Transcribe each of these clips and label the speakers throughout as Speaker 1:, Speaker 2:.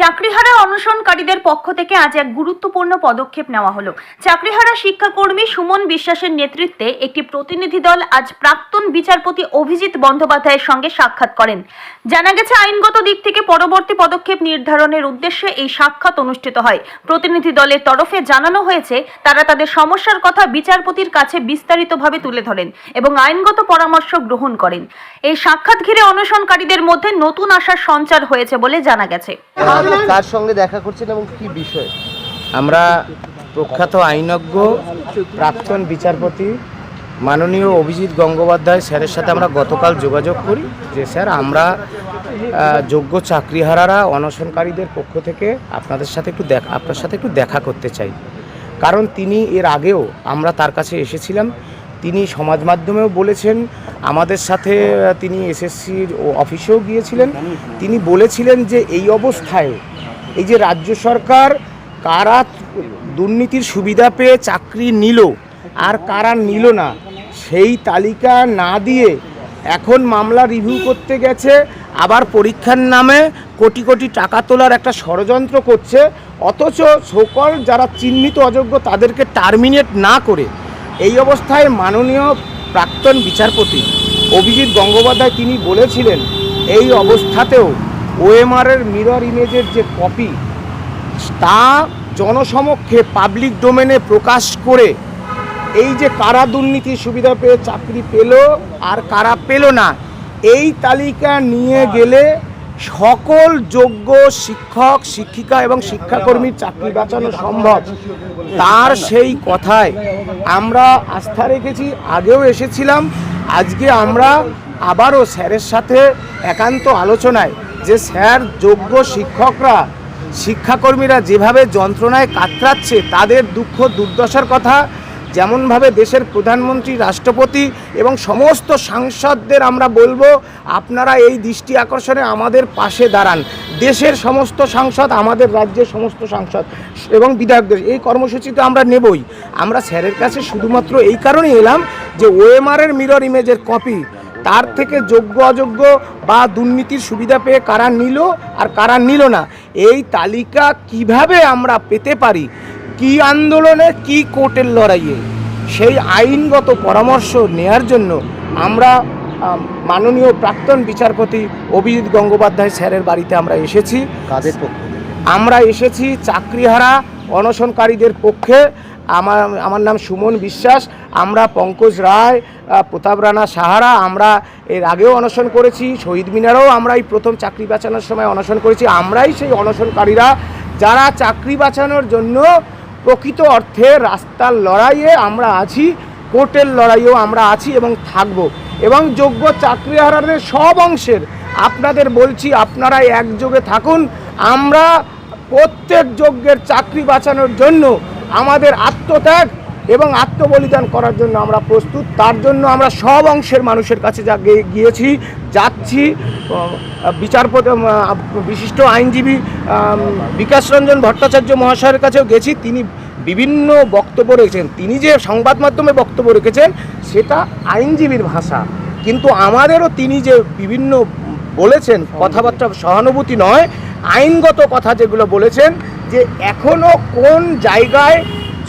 Speaker 1: চাকরিহারা অনশনকারীদের পক্ষ থেকে আজ এক গুরুত্বপূর্ণ পদক্ষেপ নেওয়া হলো। চাকরিহারা শিক্ষাকর্মী সুমন বিশ্বাসের নেতৃত্বে একটি প্রতিনিধি দল আজ প্রাক্তন বিচারপতি অভিজিৎ বন্দ্যোপাধ্যায়ের সঙ্গে সাক্ষাৎ করেন। জানা গেছে, আইনগত দিক থেকে পরবর্তী পদক্ষেপ নির্ধারণের উদ্দেশ্যে এই সাক্ষাৎ অনুষ্ঠিত হয়। প্রতিনিধি দলের তরফে জানানো হয়েছে, তারা তাদের সমস্যার কথা বিচারপতির কাছে বিস্তারিতভাবে তুলে ধরেন এবং আইনগত পরামর্শ গ্রহণ করেন। এই সাক্ষাৎ ঘিরে অনশনকারীদের মধ্যে নতুন আশার সঞ্চার হয়েছে বলে জানা গেছে।
Speaker 2: কার সঙ্গে দেখা করছেন এবং কি বিষয়?
Speaker 3: আমরা প্রখ্যাত আইনজ্ঞ প্রাক্তন বিচারপতি মাননীয় অভিজিৎ গঙ্গোপাধ্যায় স্যারের সাথে আমরা গতকাল যোগাযোগ করি যে স্যার আমরা যোগ্য চাকরিহারারা অনশনকারীদের পক্ষ থেকে আপনাদের সাথে একটু দেখা আপনার সাথে একটু দেখা করতে চাই। কারণ তিনি এর আগেও আমরা তার কাছে এসেছিলাম তিনি সমাজ মাধ্যমেও বলেছেন, আমাদের সাথে তিনি এসএসসির অফিসেও গিয়েছিলেন। তিনি বলেছিলেন যে এই অবস্থায় এই যে রাজ্য সরকার কারা দুর্নীতির সুবিধা পেয়ে চাকরি নিল আর কারা নিল না, সেই তালিকা না দিয়ে এখন মামলা রিভিউ করতে গেছে, আবার পরীক্ষার নামে কোটি কোটি টাকা তোলার একটা ষড়যন্ত্র করছে, অথচ সকল যারা চিহ্নিত অযোগ্য তাদেরকে টার্মিনেট না করে এই অবস্থায় মাননীয় প্রাক্তন বিচারপতি অভিজিৎ গঙ্গোপাধ্যায় তিনি বলেছিলেন, এই অবস্থাতেও ওএমআরের মিরর ইমেজের যে কপি তা জনসমক্ষে পাবলিক ডোমেনে প্রকাশ করে এই যে কারা দুর্নীতির সুবিধা পেয়ে চাকরি পেল আর কারা পেল না, এই তালিকা নিয়ে গেলে সকল যোগ্য শিক্ষক, শিক্ষিকা এবং শিক্ষাকর্মীর চাকরি বাঁচানো সম্ভব। তার সেই কথায় আমরা আস্থা রেখেছি, আগেও এসেছিলাম, আজকে আমরা আবারও স্যারের সাথে একান্ত আলোচনায় যে স্যার, যোগ্য শিক্ষকরা, শিক্ষাকর্মীরা যেভাবে যন্ত্রণায় কাতরাচ্ছে, তাদের দুঃখ দুর্দশার কথা যেমনভাবে দেশের প্রধানমন্ত্রী, রাষ্ট্রপতি এবং সমস্ত সাংসদদের আমরা বলব, আপনারা এই দৃষ্টি আকর্ষণে আমাদের পাশে দাঁড়ান। দেশের সমস্ত সাংসদ, আমাদের রাজ্যের সমস্ত সাংসদ এবং বিধায়কদের, এই কর্মসূচি তো আমরা নেবই। আমরা স্যারের কাছে শুধুমাত্র এই কারণেই এলাম যে ওএমআরের মিরর ইমেজের কপি তার থেকে যোগ্য, অযোগ্য বা দুর্নীতির সুবিধা পেয়ে কারা নিল আর কারা নিল না, এই তালিকা কীভাবে আমরা পেতে পারি? কি আন্দোলনে কি কোর্টের লড়াইয়ে? সেই আইনগত পরামর্শ নেয়ার জন্য আমরা মাননীয় প্রাক্তন বিচারপতি অভিজিৎ গঙ্গোপাধ্যায় স্যারের বাড়িতে আমরা এসেছি।
Speaker 2: কাদের পক্ষে
Speaker 3: আমরা এসেছি চাকরিহারা অনশনকারীদের পক্ষে। আমার আমার নাম সুমন বিশ্বাস আমরা পঙ্কজ রায় প্রতাপ রানা সাহারা আমরা এর আগেও অনশন করেছি শহীদ মিনারেও আমরা এই প্রথম চাকরি বাঁচানোর সময় অনশন করেছি। আমরাই সেই অনশনকারীরা যারা চাকরি বাঁচানোর জন্য প্রকৃত অর্থে রাস্তার লড়াইয়ে আমরা আছি, কোর্টের লড়াইও আমরা আছি এবং থাকব। এবং যোগ্য চাকরিহারাদের সব অংশের আপনাদের বলছি, আপনারা একযোগে থাকুন। আমরা প্রত্যেক যোগ্যের চাকরি বাঁচানোর জন্য আমাদের আত্মত্যাগ এবং আত্মবলিদান করার জন্য আমরা প্রস্তুত। তার জন্য আমরা সব অংশের মানুষের কাছে যা গিয়েছি, যাচ্ছি। বিচারপতি বিশিষ্ট আইনজীবী বিকাশ রঞ্জন ভট্টাচার্য মহাশয়ের কাছেও গেছি। তিনি বিভিন্ন বক্তব্য রেখেছেন। তিনি যে সংবাদ মাধ্যমে বক্তব্য রেখেছেন, সেটা আইনজীবীর ভাষা। কিন্তু আমাদেরও তিনি যে বিভিন্ন বলেছেন, কথাবার্তা সহানুভূতি নয়, আইনগত কথা যেগুলো বলেছেন, যে এখনও কোন জায়গায়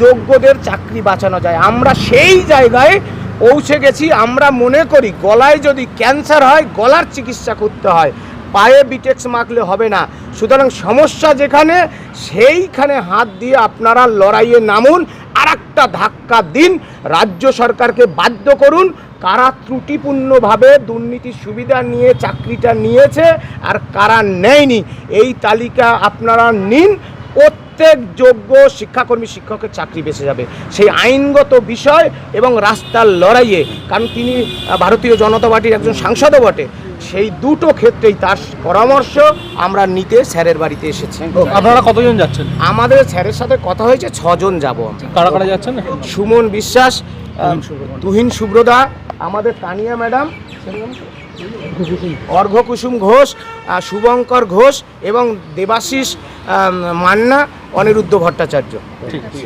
Speaker 3: যোগ্যদের চাকরি বাঁচানো যায়। আমরা সেই জায়গায় পৌঁছে গেছি। আমরা মনে করি, গলায় যদি ক্যান্সার হয়, গলার চিকিৎসা করতে হয়। পায়ে বিটেক্স মাখলে হবে না। সুতরাং সমস্যা যেখানে, সেইখানে হাত দিয়ে আপনারা লড়াইয়ে নামুন। আর একটা ধাক্কা দিন। রাজ্য সরকারকে বাধ্য করুন। কারা ত্রুটিপূর্ণভাবে দুর্নীতির সুবিধা নিয়ে, চাকরিটা নিয়েছে আর কারা নেয়নি, এই তালিকা আপনারা নিন। প্রত্যেক যোগ্য শিক্ষাকর্মী শিক্ষকের চাকরি বেঁচে যাবে। সেই আইনগত বিষয় এবং রাস্তার লড়াইয়ে কারণ তিনি ভারতীয় জনতা পার্টির একজন সাংসদও বটে সেই দুটো ক্ষেত্রেই তার পরামর্শ আমরা নিতে স্যারের বাড়িতে এসেছি।
Speaker 4: আপনারা কতজন যাচ্ছেন?
Speaker 3: আমাদের স্যারের সাথে কথা হয়েছে ছজন যাব
Speaker 4: কারা কারা যাচ্ছেন?
Speaker 3: সুমন বিশ্বাস তুহিন সুব্রদা আমাদের তানিয়া ম্যাডাম অর্ঘ কুসুম ঘোষ শুভঙ্কর ঘোষ এবং দেবাশিস মান্না অনিরুদ্ধ ভট্টাচার্য।
Speaker 4: ঠিক আছে।